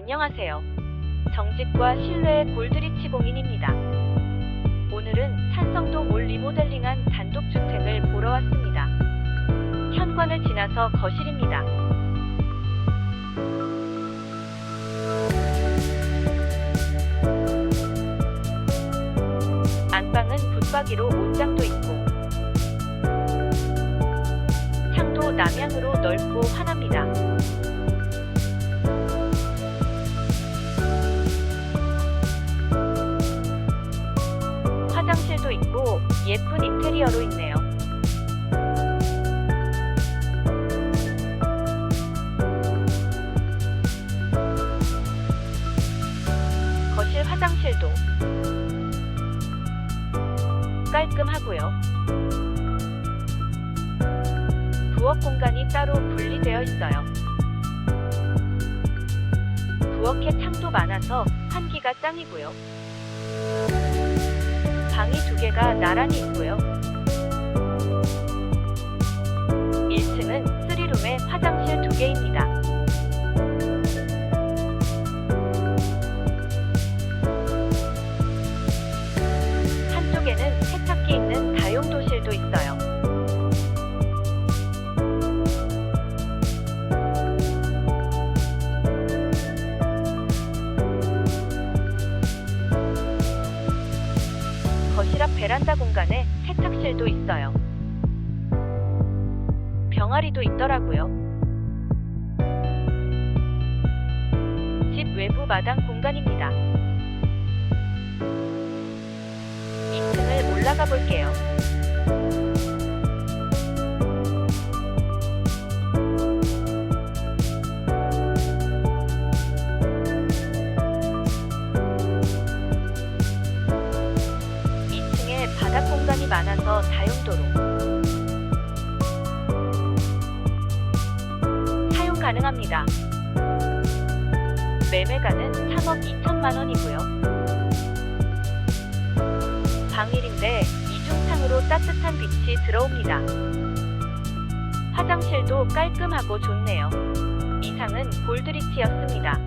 안녕하세요. 정직과 신뢰의 골드리치 공인입니다. 오늘은 산성동 올 리모델링한 단독주택을 보러 왔습니다. 현관을 지나서 거실입니다. 안방은 붙박이로 옷장도 있고 창도 남향으로 넓고 환합니다. 예쁜 인테리어로 있네요. 거실 화장실도 깔끔하고요. 부엌 공간이 따로 분리되어 있어요. 부엌에 창도 많아서 환기가 짱이고요. 방이 두 개가 나란히 있고요. 1층은 3룸에 화장실 두 개입니다. 거실 앞 베란다 공간에 세탁실도 있어요. 병아리도 있더라고요. 집 외부 마당 공간입니다. 2층을 올라가 볼게요. 많아서 다용도로 사용 가능합니다. 매매가는 3억 2천만 원이고요. 방일인데 이중창으로 따뜻한 빛이 들어옵니다. 화장실도 깔끔하고 좋네요. 이상은 골드리치였습니다.